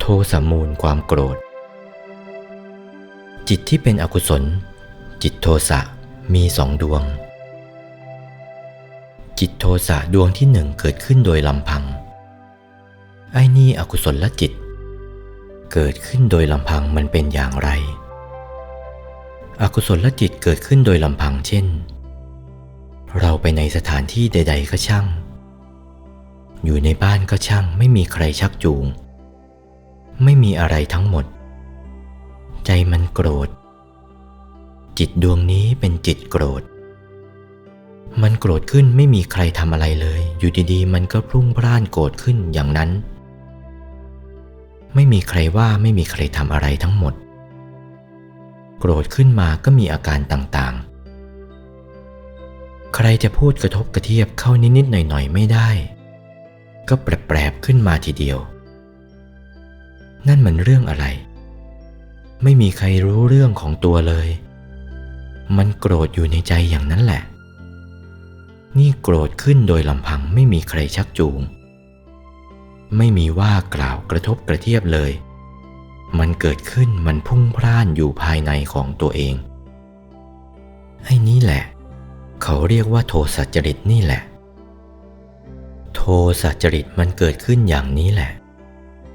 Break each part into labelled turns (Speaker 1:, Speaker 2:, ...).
Speaker 1: โทสะมูลความโกรธ จิตที่เป็นอกุศล จิตโทสะมีสองดวง จิตโทสะดวงที่หนึ่งเกิดขึ้นโดยลำพัง ไอ้นี่อกุศลละจิต เกิดขึ้นโดยลำพังมันเป็นอย่างไร อกุศลละจิตเกิดขึ้นโดยลำพังเช่น เราไปในสถานที่ใด ๆ ก็ช่าง อยู่ในบ้านก็ช่างไม่มีใครชักจูง ไม่มีอะไรทั้งหมด ใจมันโกรธ จิตดวงนี้เป็นจิตโกรธ มันโกรธขึ้นไม่มีใครทำอะไรเลย อยู่ดีๆ มันก็พรุ่งพร่านโกรธขึ้นอย่างนั้น ไม่มีใครว่าไม่มีใครทำอะไรทั้งหมด โกรธขึ้นมาก็มีอาการต่างๆ ใครจะพูดกระทบกระเทียบเข้านิดๆหน่อยๆไม่ได้ ก็แปรๆขึ้นมาทีเดียว นั่นมันเรื่องอะไร ไม่มีใครรู้เรื่องของตัวเลย มันโกรธอยู่ในใจอย่างนั้นแหละ นี่โกรธขึ้นโดยลำพังไม่มีใครชักจูง ไม่มีว่ากล่าวกระทบกระเทียบเลย มันเกิดขึ้นมันพุ่งพล่านอยู่ภายในของตัวเองไอ้นี้แหละ เขาเรียกว่าโทสัจริตนี่แหละ โทสัจริตมันเกิดขึ้นอย่างนี้แหละ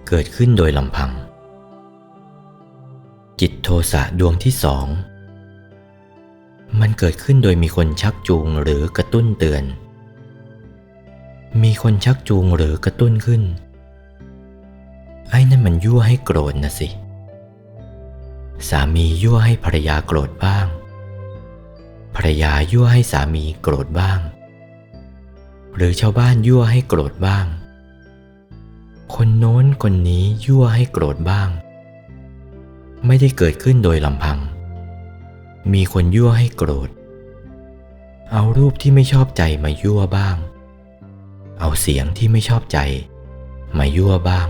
Speaker 1: เกิดขึ้นโดยลำพัง จิตโทสะดวงที่สอง มันเกิดขึ้นโดยมีคนชักจูงหรือกระตุ้นเตือน มีคนชักจูงหรือกระตุ้นขึ้น ไอ้นั่นมันยั่วให้โกรธนะสิ สามียั่วให้ภรรยาโกรธบ้าง ภรรยายั่วให้สามีโกรธบ้าง หรือชาวบ้านยั่วให้โกรธบ้าง คนโน้นคนนี้ยั่วให้โกรธบ้าง ไม่ได้เกิดขึ้นโดยลำพัง มีคนยั่วให้โกรธ เอารูปที่ไม่ชอบใจมายั่วบ้าง เอาเสียงที่ไม่ชอบใจ มายั่วบ้าง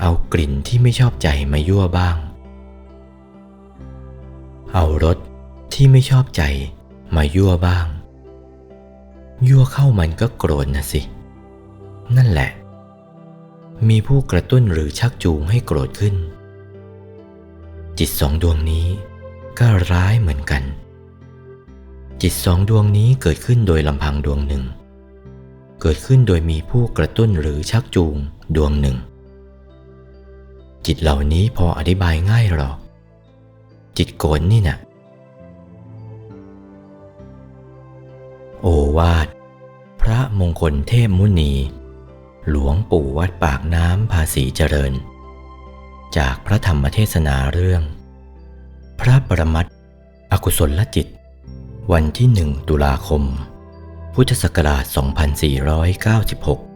Speaker 1: เอากลิ่นที่ไม่ชอบใจมายั่วบ้าง เอารสที่ไม่ชอบใจมายั่วบ้าง ยั่วเข้ามันก็โกรธนะสิ นั่นแหละ มีผู้กระตุ้นหรือชักจูงให้โกรธขึ้น จิตสองดวงนี้ก็ร้ายเหมือนกัน จิตสองดวงนี้เกิดขึ้นโดยลำพังดวงหนึ่ง เกิดขึ้นโดยมีผู้กระตุ้นหรือชักจูงดวงหนึ่ง จิตเหล่านี้พออธิบายง่ายหรอก จิตโกนนี่นะ่ะ โอวาท พระมงคลเทพมุนี หลวงปู่วัดปากน้ำภาษีเจริญ จากพระธรรมเทศนาเรื่อง พระประมัติอกุศลจิต วันที่หนึ่งตุลาคม พุทธศักราช 2496